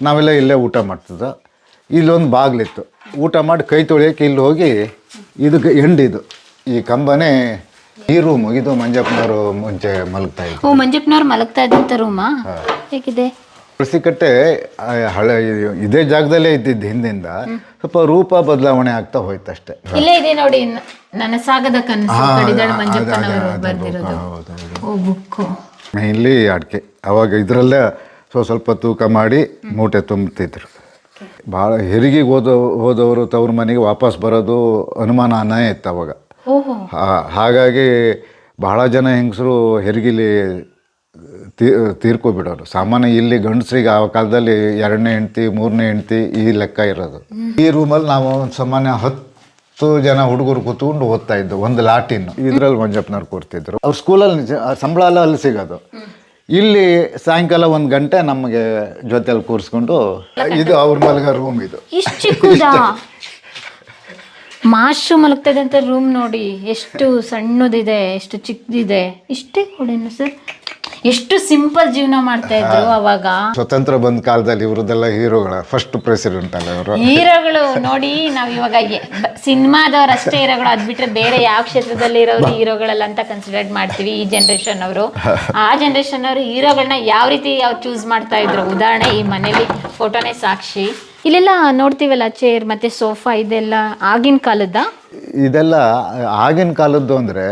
ನಾವೆಲ್ಲ ಇಲ್ಲೇ ಊಟ ಮಾಡ್ತಿದ್ದ ಇಲ್ಲೊಂದು ಬಾಗಿಲಿತ್ತು ಊಟ ಮಾಡಿ ಕೈ ತೊಳೆಯೋಕೆ ಇಲ್ಲಿ ಹೋಗಿ ಇದಕ್ಕೆ ಎಂಡಿದು ಈ ಕಂಬನೇ ಈ ರೂಮು ಇದು ಮಂಜಪ್ಪನವರು ಮುಂಚೆ ಮಲಗ್ತಾ ಇದ್ರು ಓ ಮಂಜಪ್ಪನವ್ರು ಮಲಗ್ತಾ ಇದ್ದಂಥ ರೂಮಾ ಹೇಗಿದೆ ತುಳಸಿಕಟ್ಟೆ ಹಳೆ ಇದು- ಇದೇ ಜಾಗದಲ್ಲೇ ಇದ್ದಿದ್ದು ಹಿಂದಿಂದ ಸ್ವಲ್ಪ ರೂಪ ಬದಲಾವಣೆ ಆಗ್ತಾ ಹೋಯ್ತು ಅಷ್ಟೇ ಇಲ್ಲೇ ಇದೆ ನೋಡಿ ನ- ನನ್ನ ಸಾಗದ ಕನಸು ಕಡಿದಾಳ ಮಂಜಪ್ಪನವರು ಬರ್ದಿರೋದು. ಓ ಬುಕ್ಕು ಇಲ್ಲಿ ಅಡಿಕೆ ಅವಾಗ ಇದರಲ್ಲೇ ಸ್ವಲ್ಪ ಸ್ವಲ್ಪ ತೂಕ ಮಾಡಿ ಮೂಟೆ ತುಂಬುತ್ತಿದ್ರು. ಭಾಳ ಹೆರಿಗೆ ಹೋದ ಹೋದವರು ತವ್ರ ಮನೆಗೆ ವಾಪಸ್ ಬರೋದು ಅನುಮಾನನೇ ಇತ್ತು ಅವಾಗ. ಹಾಗಾಗಿ ಬಹಳ ಜನ ಹೆಂಗಸರು ಹೆರಿಗೆಲಿ ತೀ ತೀರ್ಕೊಬಿಡೋರು. ಸಾಮಾನ್ಯ ಇಲ್ಲಿ ಗಂಡಸ್ರಿಗೆ ಆ ಕಾಲದಲ್ಲಿ ಎರಡನೇ ಹೆಂಡ್ತಿ ಮೂರನೇ ಹೆಂಡ್ತಿ ಈ ಲೆಕ್ಕ ಇರೋದು. ಈ ರೂಮಲ್ಲಿ ನಾವು ಒಂದು ಸಾಮಾನ್ಯ ಹತ್ತು ಜನ ಹುಡುಗರು ಕೂತ್ಕೊಂಡು ಓದ್ತಾ ಇದ್ದು ಒಂದು ಲಾಟಿನ್ ಇದ್ರಲ್ಲಿ ಮಂಜಪ್ಪನವ್ರು ಕೂರ್ತಿದ್ರು. ಅವ್ರ ಸ್ಕೂಲಲ್ಲಿ ಸಂಬಳ ಎಲ್ಲ ಅಲ್ಲಿ ಸಿಗೋದು. ಇಲ್ಲಿ ಸಾಯಂಕಾಲ ಒಂದು ಗಂಟೆ ನಮಗೆ ಜೊತೆಲಿ ಕೂರಿಸ್ಕೊಂಡು, ಇದು ಅವ್ರ ಮಲಗ ರೂಮ್ ಇದು. ಇಷ್ಟು ಚಿಕ್ಕದಾ? ಮಾಶು ಮಲಗ್ತಾ ಇದ್ದಂಥ ರೂಮ್ ನೋಡಿ, ಎಷ್ಟು ಸಣ್ಣದಿದೆ, ಎಷ್ಟು ಚಿಕ್ಕದಿದೆ. ಇಷ್ಟೇ ಕೊಡೇನು ಸರ್? ಎಷ್ಟು ಸಿಂಪಲ್ ಜೀವನ ಮಾಡ್ತಾ ಇದ್ರು ಅವಾಗ. ಸ್ವತಂತ್ರ ಬಂದ ಕಾಲದಲ್ಲಿ ಇವ್ರದ್ದೆಲ್ಲ ಹೀರೋಗಳ ಫಸ್ಟ್ ಪ್ರೆಸಿಡೆಂಟ್ ಅಲ್ಲ ಅವರು ಹೀರೋಗಳು ನೋಡಿ ನಾವ್ ಇವಾಗ ಸಿನಿಮಾದವ್ರ ಅಷ್ಟೇ ಹೀರೋಗಳು ಅದ್ ಬಿಟ್ರೆ ಬೇರೆ ಯಾವ ಕ್ಷೇತ್ರದಲ್ಲಿ ಇರೋರು ಹೀರೋಗಳಲ್ಲ ಅಂತ ಕನ್ಸಿಡರ್ ಮಾಡ್ತೀವಿ ಈ ಜನರೇಷನ್ ಅವರು. ಆ ಜನರೇಷನ್ ಅವರು ಹೀರೋಗಳನ್ನ ಯಾವ ರೀತಿ ಅವ್ರು ಚೂಸ್ ಮಾಡ್ತಾ ಇದ್ರು? ಉದಾಹರಣೆ ಈ ಮನೇಲಿ ಫೋಟೋನೇ ಸಾಕ್ಷಿ. ಇಲ್ಲೆಲ್ಲ ನೋಡ್ತೀವಲ್ಲ ಚೇರ್ ಮತ್ತೆ ಸೋಫಾ ಇದೆಲ್ಲ ಆಗಿನ ಕಾಲದ? ಇದೆಲ್ಲ ಆಗಿನ ಕಾಲದ್ದು ಅಂದ್ರೆ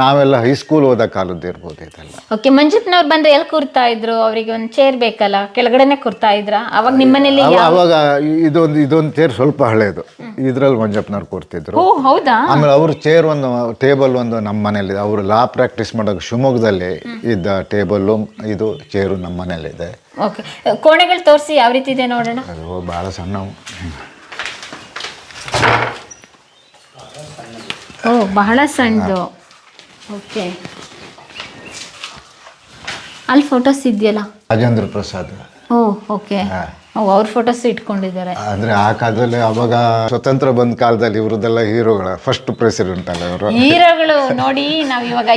ನಾವೆಲ್ಲ ಹೈಸ್ಕೂಲ್ ಓದೋ ಕಾಲದ್ದು ಇರ್ಬೋದು ಇದೆಲ್ಲ. ಓಕೆ ಮಂಜಪ್ಪನವ್ರು ಬಂದ್ರೆ ಎಲ್ಲಿ ಕೂರ್ತಾ ಇದ್ರು? ಅವರಿಗೆ ಒಂದು ಚೇರ್ ಬೇಕಲ್ಲ ಕೆಳಗಡೆನೆ ಕೂರ್ತಾ ಇದ್ರ? ಅವಾಗ ನಿಮ್ಮನೇಲಿ ಮನೇಲಿ ಅವಾಗ ಇದೊಂದು ಇದೊಂದು ಚೇರ್ ಸ್ವಲ್ಪ ಹಳೇದು. ಇದ್ರಲ್ಲಿ ಮಂಜಪ್ಪನವ್ರು ಕೂರ್ತಿದ್ರು. ಓ ಹೌದಾ? ಆಮೇಲೆ ಅವ್ರ ಚೇರ್ ಒಂದು ಟೇಬಲ್ ಒಂದು ನಮ್ಮ ಮನೇಲಿ ಅವರು ಲಾ ಪ್ರಾಕ್ಟೀಸ್ ಮಾಡೋಕೆ ಶಿವಮೊಗ್ಗದಲ್ಲಿ ಇದ್ದ ಟೇಬಲ್ಲು ಇದು ಚೇರು ನಮ್ಮ ಮನೇಲಿದೆ. ಓಕೆ ಕೋಣೆಗಳು ತೋರಿಸಿ ಯಾವ ರೀತಿ ಇದೆ ನೋಡೋಣ? ಅದು ಭಾಳ ಸಣ್ಣವು ಓ ಬಹಳ ಸಣ್ಣದು ಓಕೆ. ಅಲ್ಲಿ ಫೋಟೋಸ್ ಇದೆಯಲ್ಲ? ರಾಜೇಂದ್ರ ಪ್ರಸಾದ್. Oh okay. ಅವ್ರ ಫೋಟೋಸ್ ಇಟ್ಕೊಂಡಿದ್ದಾರೆ. ಅಂದ್ರೆ ಆ ಕಾಲದಲ್ಲಿ ಅವಾಗ ಸ್ವತಂತ್ರ ಬಂದ ಕಾಲದಲ್ಲಿ ಇವರದೆಲ್ಲ ಹೀರೋಗಳ ಫಸ್ಟ್ ಪ್ರೆಸಿಡೆಂಟ್ ಅಲ್ಲ ಅವರು ಹೀರೋಗಳು ನೋಡಿ ನಾವ್ ಇವಾಗ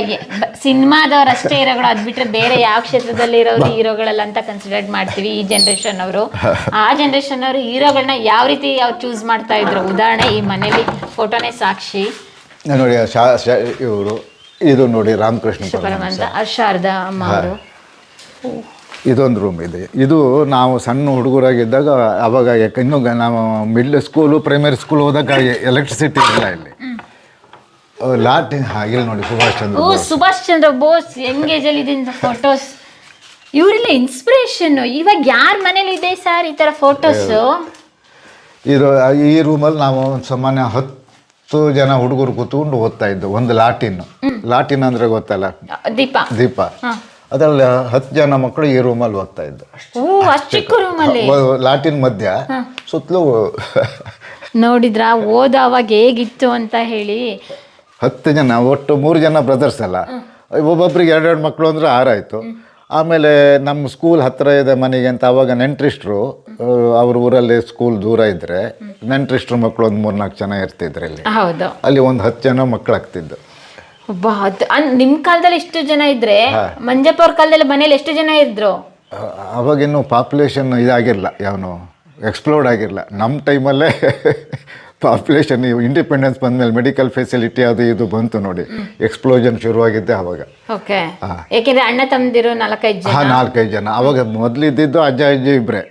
ಸಿನಿಮಾದವ್ರು ಅಷ್ಟೇ ಹೀರೋಗಳು ಅದ್ ಬಿಟ್ರೆ ಬೇರೆ ಯಾವ ಕ್ಷೇತ್ರದಲ್ಲಿ ಇರೋರು ಹೀರೋಗಳಲ್ಲ ಅಂತ ಕನ್ಸಿಡರ್ ಮಾಡ್ತೀವಿ ಈ ಜನರೇಷನ್ ಅವರು. ಆ ಜನರೇಷನ್ ಅವರು ಹೀರೋಗಳನ್ನ ಯಾವ ರೀತಿ ಅವ್ರು ಚೂಸ್ ಮಾಡ್ತಾ ಇದ್ರು? ಉದಾಹರಣೆ ಈ ಮನೇಲಿ ಫೋಟೋನೇ ಸಾಕ್ಷಿ. ನೋಡಿ ಶಾ ಇವರು ಇದು ನೋಡಿ ರಾಮಕೃಷ್ಣ ಪರಮಹಂಸ. ಪರಮಂತ ಅವ್ರು ಶಾರದಾ ಅಮ್ಮ ಅವರು. ಇದೊಂದು ರೂಮ್ ಇದೆ. ಇದು ನಾವು ಸಣ್ಣ ಹುಡುಗರಾಗಿದ್ದಾಗ ಅವಾಗ ಯಾಕೆ ಇನ್ನು ಗ- ನಾವು ಮಿಡ್ಲ್ ಸ್ಕೂಲು ಪ್ರೈಮರಿ ಸ್ಕೂಲ್ ಹೋದಾಗ ಎಲೆಕ್ಟ್ರಿಸಿಟಿ ಇಲ್ಲ ಇಲ್ಲಿ. ಲಾಟಿನ್ ಹಾಗೆ ನೋಡಿ ಸುಭಾಷ್ ಚಂದ್ರ ಓ ಸುಭಾಷ್ ಚಂದ್ರ ಬೋಸ್ ಎಂಗೇಜ್ ಅಲ್ಲಿ ಫೋಟೋಸ್ ಇವರೆಲ್ಲ ಇನ್ಸ್ಪಿರೇಷನ್ ಇವಾಗ ಯಾರ ಮನೇಲಿ ಇದೆ ಸರ್ ಈ ತರ ಫೋಟೋಸ್ ಇದು ಈ ರೂಮಲ್ಲಿ ನಾವು ಒಂದು ಸಾಮಾನ್ಯ ಹತ್ತು ಜನ ಹುಡುಗರು ಕೂತ್ಕೊಂಡು ಓದ್ತಾ ಇದ್ದು ಒಂದು ಲಾಟಿನ್. ಲಾಟಿನ್ ಅಂದ್ರೆ ಗೊತ್ತಲ್ಲ? ದೀಪ. ದೀಪ. ಅದ್ರಲ್ಲಿ ಹತ್ತು ಜನ ಮಕ್ಕಳು ಈ ರೂಮಲ್ಲಿ ಓದ್ತಾ ಇದ್ದು. ಲಾಟಿನ್ ಮಧ್ಯ. ಸುತ್ತಲೂ ನೋಡಿದ್ರ? ಓದ ಅವಾಗ ಹೇಗಿತ್ತು ಅಂತ ಹೇಳಿ. ಹತ್ತು ಜನ ಒಟ್ಟು ಮೂರು ಜನ ಬ್ರದರ್ಸ್ ಅಲ್ಲ. ಒಬ್ಬೊಬ್ರಿಗೆ ಎರಡೆರಡು ಮಕ್ಕಳು ಅಂದ್ರೆ ಆರಾಯ್ತು ಆಮೇಲೆ ನಮ್ಮ ಸ್ಕೂಲ್ ಹತ್ತಿರ ಇದೆ ಮನೆಗೆ ಅಂತ ಅವಾಗ ನೆಂಟ್ರಿಸ್ಟ್ರು ಅವ್ರ ಊರಲ್ಲಿ ಸ್ಕೂಲ್ ದೂರ ಇದ್ದರೆ ನೆಂಟ್ರಿಸ್ಟ್ರು ಮಕ್ಕಳು ಒಂದು ಮೂರು ನಾಲ್ಕು ಜನ ಇರ್ತಿದ್ರು ಇಲ್ಲಿ. ಹೌದು. ಅಲ್ಲಿ ಒಂದು ಹತ್ತು ಜನ ಮಕ್ಕಳಾಗ್ತಿದ್ದು ಒಬ್ಬ ಹತ್ತು ಅನ್- ನಿಮ್ ಕಾಲದಲ್ಲಿ ಇಷ್ಟು ಜನ ಇದ್ರೆ ಮಂಜಪ್ಪ ಅವ್ರ ಕಾಲದಲ್ಲಿ ಮನೇಲಿ ಎಷ್ಟು ಜನ ಇದ್ರು? ಅವಾಗಿನ್ನು ಪಾಪ್ಯುಲೇಷನ್ ಇದಾಗಿರಲ್ಲ ಯಾವನು ಎಕ್ಸ್ಪ್ಲೋರ್ಡ್ ಆಗಿರಲ್ಲ ನಮ್ಮ ಟೈಮಲ್ಲೇ ಪಾಪ್ಯುಲೇಷನ್ ಇಂಡಿಪೆಂಡೆನ್ಸ್ ಬಂದಮೇಲೆ ಮೆಡಿಕಲ್ ಫೆಸಿಲಿಟಿ ಅದು ಇದು ಬಂತು ನೋಡಿ. ಎಕ್ಸ್ಪ್ಲೋಷನ್ ಶುರುವಾಗಿದ್ದೆ ಅವಾಗ. ಓಕೆ ಯಾಕೆಂದ್ರೆ ಅಣ್ಣ ತಮ್ಮದಿರು ನಾಲ್ಕೈದು ಜನ. ಹಾ ನಾಲ್ಕೈದು ಜನ. ಅವಾಗ ಮೊದಲಿದ್ದಿದ್ದು ಅಜ್ಜ ಅಜ್ಜಿ ಇಬ್ಬರೇ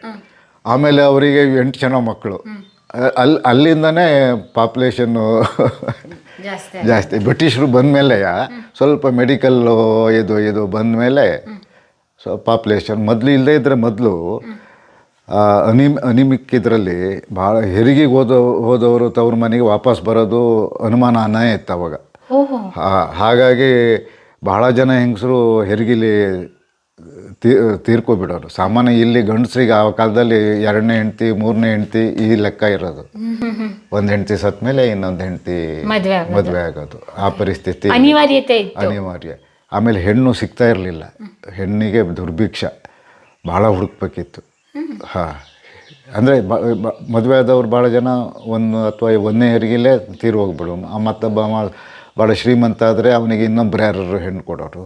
ಆಮೇಲೆ ಅವರಿಗೆ ಎಂಟು ಜನ ಮಕ್ಕಳು. ಅಲ್ಲಿ ಅಲ್ಲಿಂದನೇ ಪಾಪ್ಯುಲೇಷನ್ನು ಜಾಸ್ತಿ ಬ್ರಿಟಿಷರು ಬಂದಮೇಲೆ ಸ್ವಲ್ಪ ಮೆಡಿಕಲ್ ಇದು ಇದು ಬಂದಮೇಲೆ ಸೊ ಪಾಪ್ಯುಲೇಷನ್ ಮೊದಲು ಇಲ್ಲದೇ ಇದ್ದರೆ ಮೊದಲು ಅನಿಮ್ ಅನಿಮಿಕ್ ಇದರಲ್ಲಿ ಭಾಳ ಹೆರಿಗೆಗೆ ಹೋದ ಹೋದವರು ತವ್ರ ಮನೆಗೆ ವಾಪಸ್ ಬರೋದು ಅನುಮಾನನೇ ಇತ್ತು ಅವಾಗ. ಹಾಗಾಗಿ ಬಹಳ ಜನ ಹೆಂಗಸರು ಹೆರಿಗೆಲಿ ತೀ ತೀರ್ಕೊಬಿಡೋರು ಸಾಮಾನ್ಯ ಇಲ್ಲಿ ಗಂಡಸ್ರಿಗೆ ಆ ಕಾಲದಲ್ಲಿ ಎರಡನೇ ಹೆಂಡತಿ ಮೂರನೇ ಹೆಂಡ್ತಿ ಈ ಲೆಕ್ಕ ಇರೋದು. ಒಂದು ಹೆಂಡತಿ ಸತ್ ಮೇಲೆ ಇನ್ನೊಂದು ಹೆಂಡತಿ ಮದ್ವೆ ಆಗೋದು. ಆ ಪರಿಸ್ಥಿತಿ ಅನಿವಾರ್ಯತೆ ಅನಿವಾರ್ಯ. ಆಮೇಲೆ ಹೆಣ್ಣು ಸಿಗ್ತಾ ಇರಲಿಲ್ಲ. ಹೆಣ್ಣಿಗೆ ದುರ್ಭಿಕ್ಷ. ಭಾಳ ಹುಡುಕ್ಬೇಕಿತ್ತು. ಹಾಂ. ಅಂದರೆ ಮದುವೆ ಆದವ್ರು ಭಾಳ ಜನ ಒಂದು ಅಥವಾ ಒಂದನೇ ಹೆರಿಗೆಲೇ ತೀರು ಹೋಗ್ಬಿಡು ಮತ್ತೊಬ್ಬ ಭಾಳ ಶ್ರೀಮಂತ ಆದರೆ ಅವನಿಗೆ ಇನ್ನೊಬ್ರು ಯಾರು ಹೆಣ್ಣು ಕೊಡೋರು.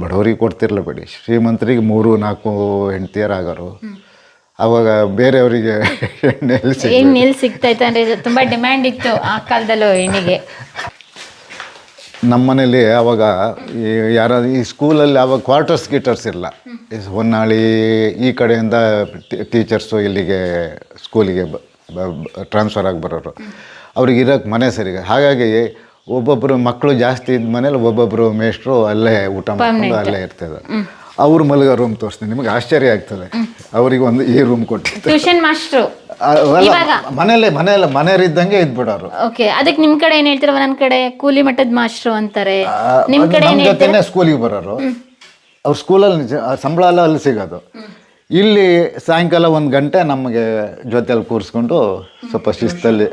ಬಡವರಿಗೆ ಕೊಡ್ತಿರಲ್ಲ ಬಿಡಿ. ಶ್ರೀಮಂತರಿಗೆ ಮೂರು ನಾಲ್ಕು ಹೆಂಡ್ತಿಯರಾಗೋರು. ಅವಾಗ ಬೇರೆಯವರಿಗೆ ಎಣ್ಣೆಲ್ಲಿ ಸಿಗ್ಬೇಕು? ಹೆಣ್ಣು ಎಲ್ಲಿ ಸಿಗ್ತಾ ಇತ್ತು ಅಂದ್ರೆ ತುಂಬಾ ಡಿಮ್ಯಾಂಡ್ ಇತ್ತು ಆ ಕಾಲದಲ್ಲೂ ಎಣ್ಣೆಗೆ ನಮ್ಮ ಮನೇಲಿ ಅವಾಗ ಈ ಯಾರ ಈ ಸ್ಕೂಲಲ್ಲಿ ಅವಾಗ ಕ್ವಾರ್ಟರ್ಸ್ ಗೀಟರ್ಸ್ ಇಲ್ಲ. ಈ ಹೊನ್ನಾಳಿ ಈ ಕಡೆಯಿಂದ ಟೀಚರ್ಸು ಇಲ್ಲಿಗೆ ಸ್ಕೂಲಿಗೆ ಟ್ರಾನ್ಸ್ಫರ್ ಆಗಿ ಬರೋರು. ಅವ್ರಿಗೆ ಇರೋಕ್ಕೆ ಮನೆ ಸರಿಗೆ. ಹಾಗಾಗಿ ಒಬ್ಬೊಬ್ಬರು ಮಕ್ಕಳು ಜಾಸ್ತಿ ಇದ್ದ ಮನೇಲಿ ಒಬ್ಬೊಬ್ಬರು ಮೇಷ್ಟ್ರು ಅಲ್ಲೇ ಊಟ ಮಾಡ್ಕೊಂಡು ಅಲ್ಲೇ ಇರ್ತದೆ ಅವ್ರು ಮಲಗೋ ರೂಮ್ ತೋರಿಸ್ತೀನಿ. ನಿಮಗೆ ಆಶ್ಚರ್ಯ ಆಗ್ತದೆ. ಅವ್ರಿಗೆ ಒಂದು ಈ ರೂಮ್ ಕೊಟ್ಟು ಟ್ಯೂಷನ್ ಮಾಸ್ಟ್ರು? ಮನೇಲೆ ಮನೆಯಲ್ಲ ಮನೆಯವರಿದ್ದಂಗೆ ಇದ್ಬಿಡೋರು ಓಕೆ ಅದಕ್ಕೆ ನಿಮ್ ಕಡೆ ಏನ್ ಹೇಳ್ತೀರ ನನ್ನ ಕಡೆ ಕೂಲಿ ಮಟ್ಟದ ಮಾಸ್ಟ್ರು ಅಂತಾರೆ. ನಿಮ್ ಕಡೆ ಜೊತೆನೆ ಸ್ಕೂಲಿಗೆ ಬರೋರು. ಅವ್ರ ಸ್ಕೂಲಲ್ಲಿ ಸಂಬಳ ಎಲ್ಲ ಅಲ್ಲಿ ಸಿಗೋದು. ಇಲ್ಲಿ ಸಾಯಂಕಾಲ ಒಂದು ಗಂಟೆ ನಮಗೆ ಜೊತೆಯಲ್ಲಿ ಕೂರಿಸ್ಕೊಂಡು ಸ್ವಲ್ಪ ಶಿಸ್ತಲ್ಲಿ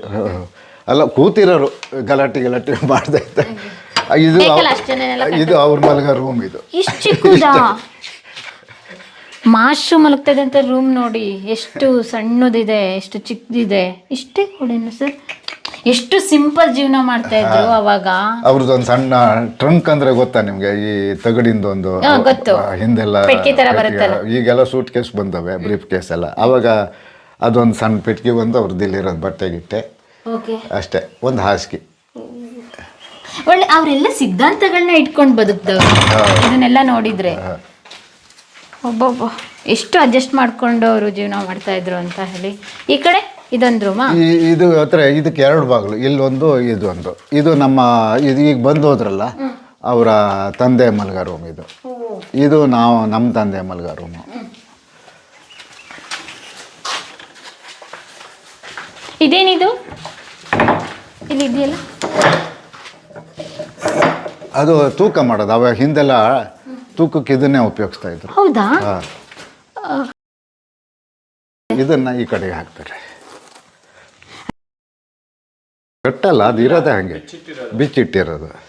ಅಲ್ಲ ಕೂತಿರೋರು ಗಲಾಟೆ ಗಲಾಟೆ ಮಾಡ್ತಾ ಇದು ಬೇಕಲ್ಲ ಇದು ಅವ್ರ ಮಲಗ ರೂಮ್ ಇದು. ಇಷ್ಟು ಚಿಕ್ಕದಾ? ಮಾಶು ಮಲಗ್ತದೆ ಅಂತ ರೂಮ್ ನೋಡಿ ಎಷ್ಟು ಸಣ್ಣದಿದೆ ಎಷ್ಟು ಚಿಕ್ಕದಿದೆ. ಇಷ್ಟೇ ಕೊಡೇನು ಸರ್. ಎಷ್ಟು ಸಿಂಪಲ್ ಜೀವನ ಮಾಡ್ತಾ ಇದ್ರು ಅವಾಗ. ಅವ್ರದ್ದು ಒಂದು ಸಣ್ಣ ಟ್ರಂಕ್ ಅಂದ್ರೆ ಗೊತ್ತಾ ನಿಮ್ಗೆ? ಈ ತಗಡಿಂದ ಒಂದು ಹಾ, ಗೊತ್ತು. ಆ, ಹಿಂದೆಲ್ಲ ತರ. ಈಗೆಲ್ಲ ಸೂಟ್ ಕೇಸ್ ಬಂದವೆ ಬ್ರೀಫ್ ಕೇಸ್ ಎಲ್ಲ. ಅವಾಗ ಅದೊಂದು ಸಣ್ಣ ಪೆಟ್ಟಿಗೆ ಬಂದು ಅವ್ರದ್ದು ಇಲ್ಲಿರೋದು ಬಟ್ಟೆ ಗಿಟ್ಟೆ ಓಕೆ. ಅಷ್ಟೇ ಒಂದು ಹಾಸಿಗೆ. ಒಳ್ಳೆ ಅವರೆಲ್ಲ ಸಿದ್ಧಾಂತಗಳನ್ನ ಇಟ್ಕೊಂಡು ಬದುಕ್ತವ್ರು ಇದನ್ನೆಲ್ಲ ನೋಡಿದ್ರೆ ಒಬ್ಬೊಬ್ಬ ಎಷ್ಟು ಅಡ್ಜಸ್ಟ್ ಮಾಡ್ಕೊಂಡು ಅವರು ಜೀವನ ಮಾಡ್ತಾ ಇದ್ರು ಅಂತ ಹೇಳಿ. ಈ ಕಡೆ ಇದೊಂದು ರೂಮಾ ಇದು ಹತ್ರ ಇದಕ್ಕೆ ಎರಡು ಬಾಗಿಲು ಇಲ್ಲೊಂದು ಇದೊಂದು. ಇದು ನಮ್ಮ ಇದು ಈಗ ಬಂದು ಹೋದ್ರಲ್ಲ ಅವರ ತಂದೆ ಮಲ್ಗ ರೂಮ್ ಇದು. ಇದು ನಾವು ನಮ್ಮ ತಂದೆ ಮಲ್ಗ ರೂಮು ಇದೇನಿದು? ಇಲ್ಲಿ ಇದೆಯಲ್ಲ? ಅದು ತೂಕ ಮಾಡೋದು. ಅವಾಗ ಹಿಂದೆಲ್ಲ ತೂಕಕ್ಕೆ ಇದನ್ನೇ ಉಪಯೋಗಿಸ್ತಾ ಇದ್ರು. ಹೌದಾ? ಹಾ. ಇದನ್ನ ಈ ಕಡೆಗೆ ಹಾಕ್ತಾರೆ. ಕಟ್ಟಲ್ಲ ಅದು ಇರೋದೇ ಹಂಗೆ. ಬಿಚ್ಚಿಟ್ಟಿರೋದು.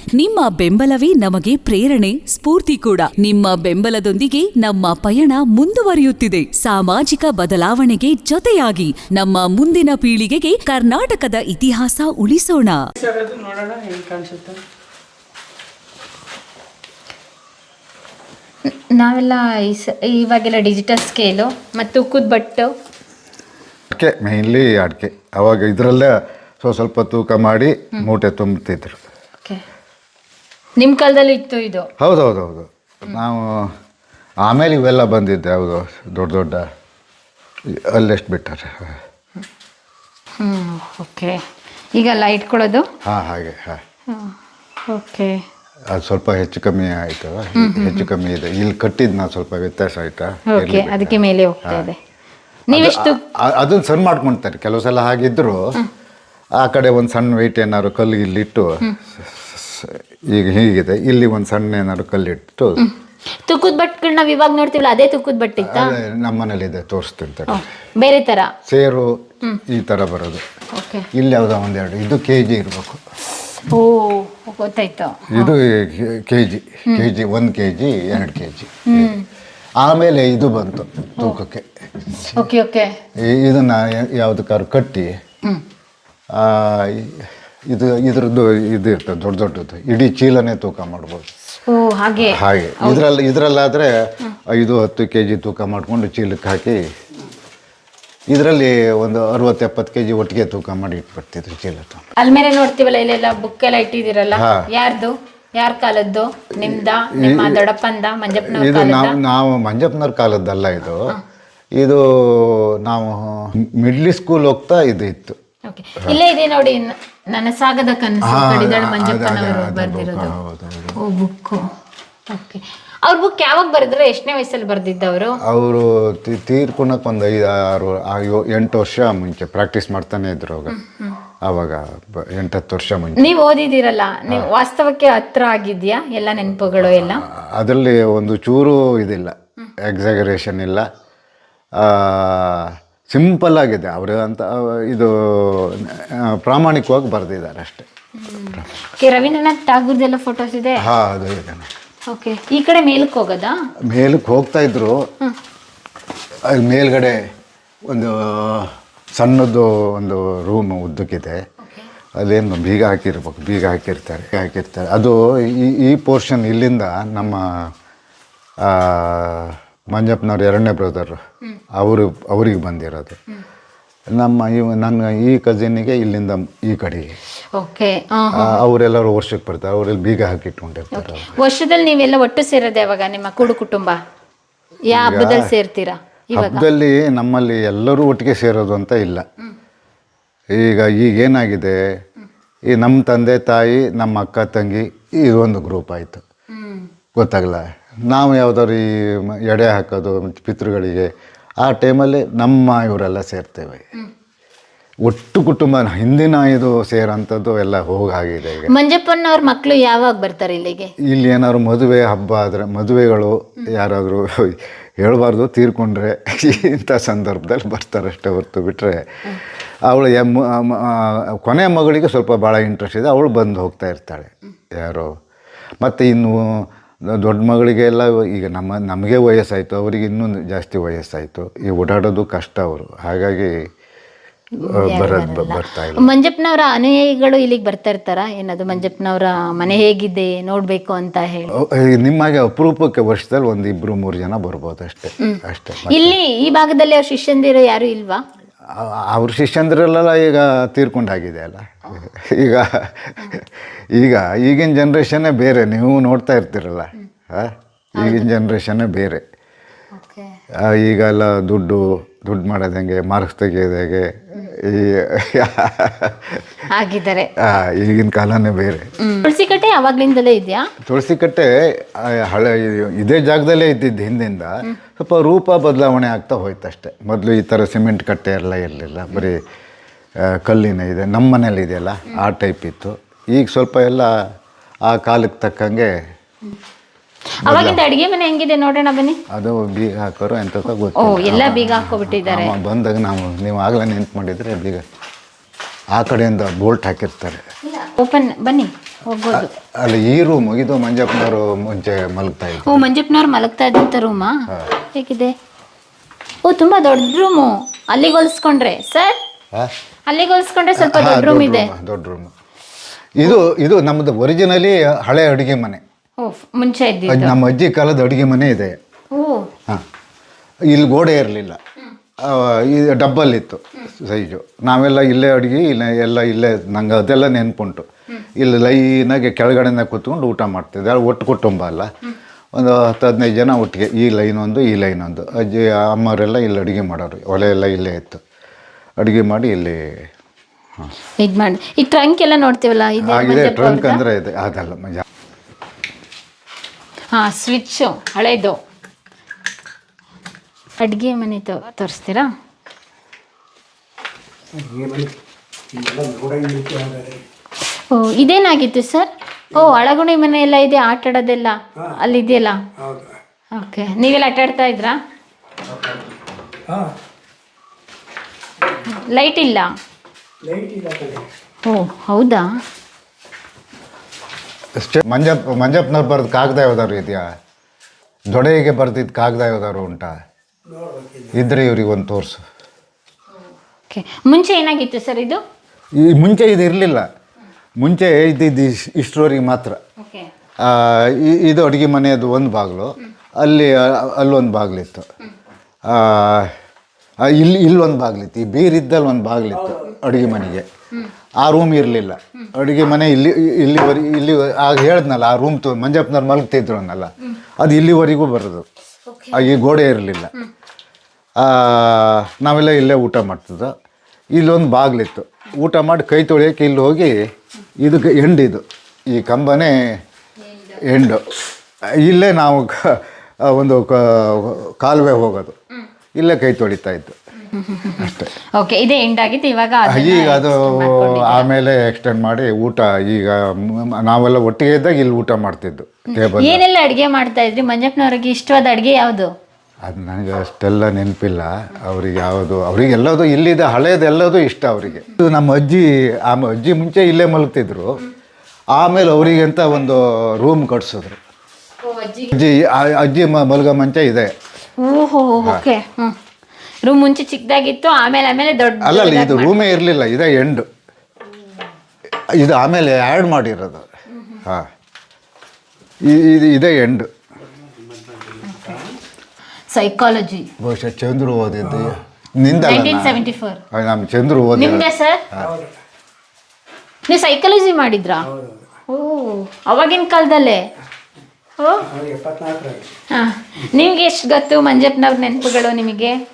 ನಿಮ್ಮ ಬೆಂಬಲವೇ ನಮಗೆ ಪ್ರೇರಣೆ ಸ್ಫೂರ್ತಿ ಕೂಡ. ನಿಮ್ಮ ಬೆಂಬಲದೊಂದಿಗೆ ನಮ್ಮ ಪಯಣ ಮುಂದುವರಿಯುತ್ತಿದೆ. ಸಾಮಾಜಿಕ ಬದಲಾವಣೆಗೆ ಜೊತೆಯಾಗಿ ನಮ್ಮ ಮುಂದಿನ ಪೀಳಿಗೆಗೆ ಕರ್ನಾಟಕದ ಇತಿಹಾಸ ಉಳಿಸೋಣ. ನಾವೆಲ್ಲ ಇವಾಗೆಲ್ಲ ಡಿಜಿಟಲ್ ಸ್ಕೇಲು ಮತ್ತು ತೂಕದ ಬಟ್ಟು ಅಡಿಕೆ ಮೇಯ್ನ್ಲಿ ಅಡಿಕೆ. ಅವಾಗ ಇದರಲ್ಲೇ ಸ್ವಲ್ಪ ಸ್ವಲ್ಪ ತೂಕ ಮಾಡಿ ಮೂಟೆ ತುಂಬುತ್ತಿದ್ರು. ಓಕೆ ನಿಮ್ಮ ಕಾಲದಲ್ಲಿ ಇತ್ತು ಇದು. ಹೌದು ಹೌದು ಹೌದು ನಾವು ಆಮೇಲೆ ಇವೆಲ್ಲ ಬಂದಿದ್ದೆ ಹೌದು ದೊಡ್ಡ ದೊಡ್ಡ ಅಲ್ಲೆಷ್ಟು ಬಿಟ್ಟಾರೆ. ಓಕೆ. ಈಗ ಲೈಟ್ ಕೊಡೋದು? ಹಾಂ ಹಾಗೆ ಹಾಂ. ಓಕೆ. ಅದು ಸ್ವಲ್ಪ ಹೆಚ್ಚು ಕಮ್ಮಿ ಆಯಿತು. ಹೆಚ್ಚು ಕಮ್ಮಿ ಇದೆ. ಇಲ್ಲಿ ಕಟ್ಟಿದ್ದು ನಾವು ಸ್ವಲ್ಪ ವ್ಯತ್ಯಾಸ ಆಯ್ತಾ? ಓಕೆ ಅದಕ್ಕೆ ಮೇಲೆ ಹೋಗ್ತಾ ಇದೆ. ನೀವೆಷ್ಟು ಅದನ್ನು ಸಣ್ಣ ಮಾಡ್ಕೊಳ್ತಾರೆ ಕೆಲವು ಸಲ ಹಾಗಿದ್ರು ಆ ಕಡೆ ಒಂದು ಸಣ್ಣ ವೆಯ್ಟ್ ಏನಾದ್ರು ಕಲ್ಲು ಇಲ್ಲಿಟ್ಟು ಈಗ ಹೀಗಿದೆ. ಇಲ್ಲಿ ಒಂದು ಸಣ್ಣ ಏನಾದ್ರು ಕಲ್ಲಿಟ್ಟು ತುಕ್ಕದ ಬಟ್ಟೆಗಳು ನಾವು ಇವಾಗ ನೋಡ್ತೀವಲ್ಲ ಅದೇ ತುಕ್ಕದ ಬಟ್ಟಿತ್ತಾ ಅದೇ ನಮ್ಮ ಮನೇಲಿದೆ ತೋರಿಸ್ತೀನಿ ತಡ. ಬೇರೆ ಥರ ಸೇರು ಈ ಥರ ಬರೋದು. ಓಕೆ. ಇಲ್ಲಿ ಯಾವುದೋ ಒಂದೆರಡು ಇದು ಕೆ ಜಿ ಇರಬೇಕು. ಓ ಗೊತ್ತಾಯ್ತು. ಇದು ಕೆ ಜಿ ಕೆ ಜಿ ಒಂದು ಕೆ ಜಿ ಎರಡು ಕೆ ಜಿ ಆಮೇಲೆ ಇದು ಬಂತು ತೂಕಕ್ಕೆ. Okay okay. ಇದನ್ನ ಯಾವುದಕ್ಕಾದ್ರು ಕಟ್ಟಿ ಇದು ಇದ್ರದ್ದು ಇದು ಇರ್ತದೆ ದೊಡ್ಡ ದೊಡ್ಡದು ಇಡೀ ಚೀಲನೇ ತೂಕ ಮಾಡ್ಬೋದು. ಓ ಹಾಗೆ. ಹಾಗೆ. ಇದರಲ್ಲಿ ಇದರಲ್ಲಾದರೆ ಐದು ಹತ್ತು ಕೆ ಜಿ ತೂಕ ಮಾಡಿಕೊಂಡು ಚೀಲಕ್ಕೆ ಹಾಕಿ ಇದರಲ್ಲಿ ಒಂದು ಅರವತ್ತು ಎಪ್ಪತ್ತು ಕೆ ಜಿ ಒಟ್ಟಿಗೆ ತೂಕ ಮಾಡಿ ಇಟ್ಬಿಡ್ತಿದ್ರು ಚೀಲ. ಅಲ್ಲಿ ಮೇಲೆ ನೋಡ್ತೀವಲ್ಲ ಇಲ್ಲೆಲ್ಲ ಬುಕ್ ಎಲ್ಲ ಇಟ್ಟಿದ್ದೀರಲ್ಲ. ಯಾರ್ದು? ಯಾರ ಕಾಲದ್ದು? ನಿಮ್ದ? ನಿಮ್ಮ ದೊಡ್ಡಪ್ಪಂದ? ಮಂಜಪ್ಪನ ಇದು ನಾವು ನಾವು ಮಂಜಪ್ಪನವ್ರ ಕಾಲದ್ದಲ್ಲ ಇದು. ಇದು ನಾವು ಮಿಡ್ಲಿ ಸ್ಕೂಲ್ ಹೋಗ್ತಾ ಇದು ಇತ್ತು. ಓಕೆ ಇಲ್ಲೇ ಇದೆ ನೋಡಿ ನನಸಾಗದ ಕನಸು ಕಡಿದಾಳು ಮಂಜಪ್ಪನವರು ಬರ್ದಿರೋದು. ಓ ಬುಕ್ಕು ಓಕೆ ಅವ್ರ ಬುಕ್ ಯಾವಾಗ ಬರೆದ್ರೆ ಎಷ್ಟನೇ ವಯಸ್ಸಲ್ಲಿ ಬರ್ದಿದ್ದವರು? ಅವರು ತೀರ್ಕೊಳಕ್ಕೆ ಒಂದು ಐದು ಆರು ಎಂಟು ವರ್ಷ ಮುಂಚೆ ಪ್ರಾಕ್ಟೀಸ್ ಮಾಡ್ತಾನೆ ಇದ್ರು ಅವಾಗ. ಆವಾಗ ಬ- ಎಂಟು ಹತ್ತು ವರ್ಷ ಮುಂಚೆ. ನೀವು ಓದಿದಿರಲ್ಲ ನೀವು ವಾಸ್ತವಕ್ಕೆ ಹತ್ರ ಆಗಿದ್ಯಾ? ಎಲ್ಲ ನೆನಪುಗಳು ಎಲ್ಲ? ಅದರಲ್ಲಿ ಒಂದು ಚೂರು ಇದಿಲ್ಲ ಎಕ್ಸಾಗರೇಷನ್ ಇಲ್ಲ. ಸಿಂಪಲ್ ಆಗಿದೆ. ಅವರು ಅಂತ ಇದು ಪ್ರಾಮಾಣಿಕವಾಗಿ ಬರೆದಿದ್ದಾರೆ ಅಷ್ಟೇ. ಓಕೆ ರವೀಂದ್ರನಾಥ್ ಟಾಗೂರ್ದೆಲ್ಲ ಫೋಟೋಸ್ ಇದೆ? ಹಾ ಅದು ಇದೆ ಓಕೆ ಈ ಕಡೆ ಮೇಲಕ್ಕೆ ಹೋಗೋದಾ? ಮೇಲಕ್ಕೆ ಹೋಗ್ತಾ ಇದ್ರು. ಅಲ್ಲಿ ಮೇಲ್ಗಡೆ ಒಂದು ಸಣ್ಣದು ಒಂದು ರೂಮ್ ಉದ್ದಕ್ಕಿದೆ. ಅಲ್ಲೇನು ಬೀಗ ಹಾಕಿರ್ಬೇಕು ಬೀಗ ಹಾಕಿರ್ತಾರೆ ಹಾಕಿರ್ತಾರೆ. ಅದು ಈ ಈ ಪೋರ್ಷನ್ ಇಲ್ಲಿಂದ ನಮ್ಮ ಮಂಜಪ್ಪನವ್ರ ಎರಡನೇ ಬ್ರದರ್ ಅವರು ಅವ್ರಿಗೆ ಬಂದಿರೋದು. ನಮ್ಮ ಇವ ನನ್ನ ಈ ಕಸಿನ್ನಿಗೆ ಇಲ್ಲಿಂದ ಈ ಕಡೆಗೆ. ಓಕೆ ಅವರೆಲ್ಲರೂ ವರ್ಷಕ್ಕೆ ಬರ್ತಾರೆ. ಅವರೆಲ್ಲ ಬೀಗ ಹಾಕಿಟ್ಕೊಂಡಿರ್ತಾರೆ ವರ್ಷದಲ್ಲಿ ನೀವೆಲ್ಲ ಒಟ್ಟು ಸೇರೋದು ಯಾವಾಗ ನಿಮ್ಮ ಕೂಡು ಕುಟುಂಬ? ಯಾವ ಹಬ್ಬದಲ್ಲಿ ಸೇರ್ತೀರಾ ಹಬ್ಬದಲ್ಲಿ ನಮ್ಮಲ್ಲಿ ಎಲ್ಲರೂ ಒಟ್ಟಿಗೆ ಸೇರೋದು ಅಂತ ಇಲ್ಲ. ಈಗ ಈಗ ಏನಾಗಿದೆ? ಈ ನಮ್ಮ ತಂದೆ ತಾಯಿ ನಮ್ಮ ಅಕ್ಕ ತಂಗಿ ಇದೊಂದು ಗ್ರೂಪ್ ಆಯಿತು. ಗೊತ್ತಾಗಲ್ಲ ನಾವು ಯಾವ್ದಾದ್ರು ಈ ಮ- ಎಡೆ ಹಾಕೋದು ಮತ್ತು ಪಿತೃಗಳಿಗೆ ಆ ಟೈಮಲ್ಲಿ ನಮ್ಮ ಇವರೆಲ್ಲ ಸೇರ್ತೇವೆ. ಒಟ್ಟು ಕುಟುಂಬ ಹಿಂದಿನ ಇದು ಸೇರೋಂಥದ್ದು ಎಲ್ಲ ಹೋಗಾಗಿದೆ ಈಗ. ಮಂಜಪ್ಪನವ್ರ ಮಕ್ಕಳು ಯಾವಾಗ ಬರ್ತಾರೆ ಇಲ್ಲಿಗೆ? ಇಲ್ಲಿ ಏನಾದ್ರು ಮದುವೆ ಹಬ್ಬ ಆದರೆ ಮದುವೆಗಳು ಯಾರಾದರೂ ಹೇಳಬಾರ್ದು ತೀರ್ಕೊಂಡ್ರೆ ಇಂಥ ಸಂದರ್ಭದಲ್ಲಿ ಬರ್ತಾರೆ ಅಷ್ಟೇ ಹೊರ್ತು ಬಿಟ್ಟರೆ ಅವಳು ಕೊನೆ ಕೊನೆಯ ಮಗಳಿಗೆ ಸ್ವಲ್ಪ ಭಾಳ ಇಂಟ್ರೆಸ್ಟ್ ಇದೆ ಅವಳು ಬಂದು ಹೋಗ್ತಾ ಇರ್ತಾಳೆ ಯಾರೋ. ಮತ್ತು ಇನ್ನು ದೊಡ್ಡ ಮಗಳಿಗೆ ಎಲ್ಲ ಈಗ ನಮ್ಮ ನಮಗೆ ವಯಸ್ಸಾಯಿತು ಅವರಿಗೆ ಇನ್ನೂ ಜಾಸ್ತಿ ವಯಸ್ಸಾಯಿತು. ಈ ಓಡಾಡೋದು ಕಷ್ಟ ಅವರು. ಹಾಗಾಗಿ ಬರೋದು ಬರ್ತಾ ಇಲ್ಲ. ಮಂಜಪ್ಪನವರ ಅನುಯಾಯಿಗಳು ಇಲ್ಲಿಗೆ ಬರ್ತಾ ಇರ್ತಾರ ಏನದು ಮಂಜಪ್ಪನವರ ಮನೆ ಹೇಗಿದೆ ನೋಡ್ಬೇಕು ಅಂತ ಹೇಳಿ. ನಿಮ್ಮಾಗೆ ಅಪರೂಪಕ್ಕೆ ವರ್ಷದಲ್ಲಿ ಒಂದು ಇಬ್ರು ಮೂರು ಜನ ಬರ್ಬೋದು ಅಷ್ಟೇ. ಅಷ್ಟೇ ಇಲ್ಲಿ ಈ ಭಾಗದಲ್ಲಿ ಅವ್ರ ಶಿಷ್ಯಂದಿರೋ ಯಾರು ಇಲ್ವಾ? ಅವ್ರ ಶಿಷ್ಯಂದ್ರಲ್ಲೆಲ್ಲ ಈಗ ತೀರ್ಕೊಂಡಾಗಿದೆ ಅಲ್ಲ. ಈಗ ಈಗ ಈಗಿನ ಜನ್ರೇಷನ್ನೇ ಬೇರೆ ನೀವು ನೋಡ್ತಾ ಇರ್ತೀರಲ್ಲ? ಈಗಿನ ಜನ್ರೇಷನ್ನೇ ಬೇರೆ. ಈಗೆಲ್ಲ ದುಡ್ಡು ದುಡ್ಡು ಮಾಡೋದು ಹೆಂಗೆ ಮಾರ್ಕ್ಸ್ ತೆಗೆಯೋದು ಹೇಗೆ ಈ ಆಗಿದ್ದಾರೆ ಆ, ಈಗಿನ ಕಾಲನೇ ಬೇರೆ. ತುಳಸಿ ಕಟ್ಟೆ ಯಾವಾಗ್ಲಿಂದಲೇ ಇದೆಯಾ? ತುಳಸಿ ಕಟ್ಟೆ ಆ, ಹಳೆ ಇದೇ ಜಾಗದಲ್ಲೇ ಇದ್ದಿದ್ದು ಹಿಂದಿಂದ ಸ್ವಲ್ಪ ರೂಪ ಬದಲಾವಣೆ ಆಗ್ತಾ ಹೋಯ್ತು ಅಷ್ಟೇ. ಮೊದಲು ಈ ಥರ ಸಿಮೆಂಟ್ ಕಟ್ಟೆ ಎಲ್ಲ ಇರಲಿಲ್ಲ ಬರೀ ಆ, ಕಲ್ಲಿನ ಇದೆ ನಮ್ಮ ಮನೇಲಿ ಇದೆಯಲ್ಲ ಆ ಟೈಪ್ ಇತ್ತು. ಈಗ ಸ್ವಲ್ಪ ಎಲ್ಲ ಆ ಕಾಲಕ್ಕೆ ತಕ್ಕಂಗೆ ಅವಾಗಿಂದ ಅಡಿಗೆ ಮನೆ ಹೆಂಗಿದೆ? ನೋಡೋಣ ಬನ್ನಿ. ಅದು ಬೀಗ ಹಾಕೋರು ಎಂಥದ್ದು ಓ ಎಲ್ಲ ಬೀಗ ಹಾಕೋಬಿಟ್ಟಿದ್ದಾರೆ ಬಂದಾಗ ನಾವು ನೀವು ಆಗಲೇ ನೆನ್ಪು ಮಾಡಿದ್ರೆ ಬೀಗ. ಆ ಕಡೆಯಿಂದ ಬೋಲ್ಟ್ ಹಾಕಿರ್ತಾರೆ. ಓಪನ್ ಬನ್ನಿ ಹೋಗ್ಬೋದು. ಅಲ್ಲಿ ಈ ರೂಮ್ ಇದು ಮಂಜಪ್ಪನವರು ಮುಂಚೆ ಮಲಗ್ತಾ ಇದ್ರು. ಓ ಮಂಜಪ್ಪನವ್ರು ಮಲಗ್ತಾ ಇದ್ದಂಥ ರೂಮಾ ಹೇಗಿದೆ? ಓ ತುಂಬಾ ದೊಡ್ಡ ರೂಮು ಅಲ್ಲಿಗೆ ಹೊಲಿಸ್ಕೊಂಡ್ರೆ. ಸರ್? ಅಲ್ಲಿಗೆ ಹೊಲಿಸ್ಕೊಂಡ್ರೆ ಸ್ವಲ್ಪ ದೊಡ್ಡ ರೂಮ್ ಇದೆ. ದೊಡ್ಡ ರೂಮ್ ಇದು ಇದು ನಮ್ಮದು ಒರಿಜಿನಲಿ ಹಳೆ ಅಡುಗೆ ಮನೆ. ಮುಂಚೆ ಅದ್ ನಮ್ಮ ಅಜ್ಜಿ ಕಾಲದ ಅಡುಗೆ ಮನೆ ಇದೆ. ಹಾಂ. ಇಲ್ಲಿ ಗೋಡೆ ಇರಲಿಲ್ಲ. ಇದು ಡಬ್ಬಲ್ ಇತ್ತು ಸೈಜು. ನಾವೆಲ್ಲ ಇಲ್ಲೇ ಅಡುಗೆ ಇಲ್ಲ ಎಲ್ಲ ಇಲ್ಲೇ ನಂಗೆ ಅದೆಲ್ಲ ನೆನ್ಪುಂಟು. ಇಲ್ಲಿ ಲೈನಾಗೆ ಕೆಳಗಡೆನ ಕೂತ್ಕೊಂಡು ಊಟ ಮಾಡ್ತಿದ್ದೆ. ಒಟ್ಟು ಕುಟುಂಬ ಅಲ್ಲ. ಒಂದು ಹತ್ತು ಹದಿನೈದು ಜನ ಒಟ್ಟಿಗೆ. ಈ ಲೈನ್ ಒಂದು ಈ ಲೈನ್ ಒಂದು. ಅಜ್ಜಿ ಅಮ್ಮವರೆಲ್ಲ ಇಲ್ಲಿ ಅಡುಗೆ ಮಾಡೋರು. ಒಲೆ ಎಲ್ಲ ಇಲ್ಲೇ ಇತ್ತು. ಅಡುಗೆ ಮಾಡಿ ಇಲ್ಲಿ ಇದು ಮಾಡಿ ಈ ಟ್ರಂಕ್ ಎಲ್ಲ ನೋಡ್ತೀವಲ್ಲ ಇದೆ ಟ್ರಂಕ್ ಅಂದರೆ ಇದೆ. ಅದಲ್ಲ ಮಜಾ ಹಾ ಸ್ವಿಚ್ ಹಳೇದು. ಅಡುಗೆ ಮನೆ ತೋ ತೋರಿಸ್ತೀರಾ? ಓ ಇದೇನಾಗಿತ್ತು ಸರ್? ಓ ಅಳಗುಣಿ ಮನೆ ಎಲ್ಲ ಇದೆ ಆಟ ಆಡೋದೆಲ್ಲ ಅಲ್ಲಿದೆಯಲ್ಲ? ಓಕೆ ನೀವೆಲ್ಲ ಆಟ ಆಡ್ತಾ ಇದ್ರಾ? ಲೈಟ್ ಇಲ್ಲ? ಓ ಹೌದಾ? ಮಂಜಪ್ಪ ಮಂಜಪ್ಪನವ್ರು ಬರೆದು ಕಾಗದ ಯಾವ್ದಾರು ಇದೆಯಾ? ದೊಡೆಗೆ ಬರೆದಿದ್ದ ಕಾಗದ ಯಾವ್ದಾದ್ರು ಉಂಟಾ? ಇದ್ರೆ ಇವ್ರಿಗೆ ಒಂದು ತೋರಿಸು. ಓಕೆ. ಮುಂಚೆ ಏನಾಗಿತ್ತು ಸರ್ ಇದು? ಈ ಮುಂಚೆ ಇದು ಇರಲಿಲ್ಲ. ಮುಂಚೆ ಇದ್ದಿದ್ದು ಇಶ್- ಇಷ್ಟರವರೆಗೆ ಮಾತ್ರ. ಓಕೆ. ಆ, ಇ- ಇದು ಅಡುಗೆ ಮನೆಯದು ಒಂದು ಬಾಗಿಲು. ಅಲ್ಲಿ ಅಲ್ಲೊಂದು ಬಾಗಿಲಿತ್ತು. ಇಲ್ಲಿ ಇಲ್ಲೊಂದು ಬಾಗಿಲಿತ್ತು. ಈ ಬೀರಿದ್ದಲ್ಲಿ ಒಂದು ಬಾಗಿಲಿತ್ತು ಅಡುಗೆ ಮನೆಗೆ. ಆ ರೂಮ್ ಇರಲಿಲ್ಲ. ಅಡುಗೆ ಮನೆ ಇಲ್ಲಿ ಇಲ್ಲಿವರೆ ಇಲ್ಲಿ ಆಗ ಹೇಳಿದ್ನಲ್ಲ ಆ ರೂಮ್ ತೋ ಮಂಜಪ್ಪನವ್ರು ಮಲಗ್ತಿದ್ರು ಅನ್ನಲ್ಲ. ಅದು ಇಲ್ಲಿವರೆಗೂ ಬರೋದು. ಈ ಗೋಡೆ ಇರಲಿಲ್ಲ. ನಾವೆಲ್ಲ ಇಲ್ಲೇ ಊಟ ಮಾಡ್ತಿದ್ದು ಇಲ್ಲೊಂದು ಬಾಗಿಲಿತ್ತು. ಊಟ ಮಾಡಿ ಕೈ ತೊಳೆಯೋಕೆ ಇಲ್ಲಿ ಹೋಗಿ ಇದಕ್ಕೆ ಎಂಡ್ ಇದು ಈ ಕಂಬನೇ ಎಂಡು. ಇಲ್ಲೇ ನಾವು ಕ- ಒಂದು ಕ- ಕಾಲುವೆ ಹೋಗೋದು. ಇಲ್ಲೇ ಕೈ ತೊಳಿತಾ ಇತ್ತು ಅಷ್ಟೇ. ಓಕೆ ಇದೇ ಎಂಡ್ ಆಗಿತ್ತು ಇವಾಗ ಈಗ ಅದು ಆಮೇಲೆ ಎಕ್ಸ್ಟೆಂಡ್ ಮಾಡಿ ಊಟ ಈಗ ಮ್- ನಾವೆಲ್ಲ ಒಟ್ಟಿಗೆ ಇದ್ದಾಗ ಇಲ್ಲಿ ಊಟ ಮಾಡ್ತಿದ್ದು ಟೇಬಲ್ ಏನೆಲ್ಲ ಅಡಿಗೆ ಮಾಡ್ತಾ ಇದ್ರಿ? ಮಂಜಪ್ಪನವ್ರಿಗೆ ಇಷ್ಟವಾದ ಅಡಿಗೆ ಯಾವುದು? ಅದು ನನಗೆ ಅಷ್ಟೆಲ್ಲ ನೆನಪಿಲ್ಲ. ಅವ್ರಿಗೆ ಯಾವುದು ಅವ್ರಿಗೆ ಎಲ್ಲದು ಇಲ್ಲಿದೆ ಹಳೇದೆಲ್ಲದು ಇಷ್ಟ ಅವರಿಗೆ. ಇದು ನಮ್ಮ ಅಜ್ಜಿ ಆ ಮ- ಅಜ್ಜಿ ಮುಂಚೆ ಇಲ್ಲೇ ಮಲಗ್ತಿದ್ರು. ಆಮೇಲೆ ಅವರಿಗೆ ಅಂತ ಒಂದು ರೂಮ್ ಕಟ್ಸಿದ್ರು. ಅಜ್ಜಿ ಆ- ಅಜ್ಜಿ ಮ- ಮಲಗೋ ಮಂಚ ಇದೆ. ಓಹೋ ಓಕೆ ಹ್ಮ್. ರೂಮ್ ಮುಂಚೆ ಚಿಕ್ಕದಾಗಿತ್ತು ಆಮೇಲೆ ಆಮೇಲೆ ದೊಡ್ಡ ಅಲ್ಲ ಅಲ್ಲ ಇದು ರೂಮೇ ಇರಲಿಲ್ಲ ಇದೆ ಎಂಡ್. ಇದು ಆಮೇಲೆ ಆ್ಯಡ್ ಮಾಡಿರೋದು. ಹಾಂ. ಇದು ಇದೆ ಎಂಡ್. ಸೈಕಾಲಜಿ ಬಹುಶಃ ಚಂದ್ರು ಓದಿದ್ದು. ನಿಂದ ನೈನ್ಟೀನ್ ಸೆವೆಂಟಿ ಫೋರ್ ನಮ್ಮ ಚಂದ್ರು ಓದಿ ನಿಮ್ದೆ ಸರ್ ನೀವು ಸೈಕಾಲಜಿ ಮಾಡಿದ್ರಾ? ಓ ಅವಾಗಿನ ಕಾಲದಲ್ಲೇ? ನಿಮ್ಗೆ ಎಷ್ಟು ಗೊತ್ತು ಮಂಜಪ್ಪನವ್ರ ನೆನಪುಗಳು ನಿಮಗೆ?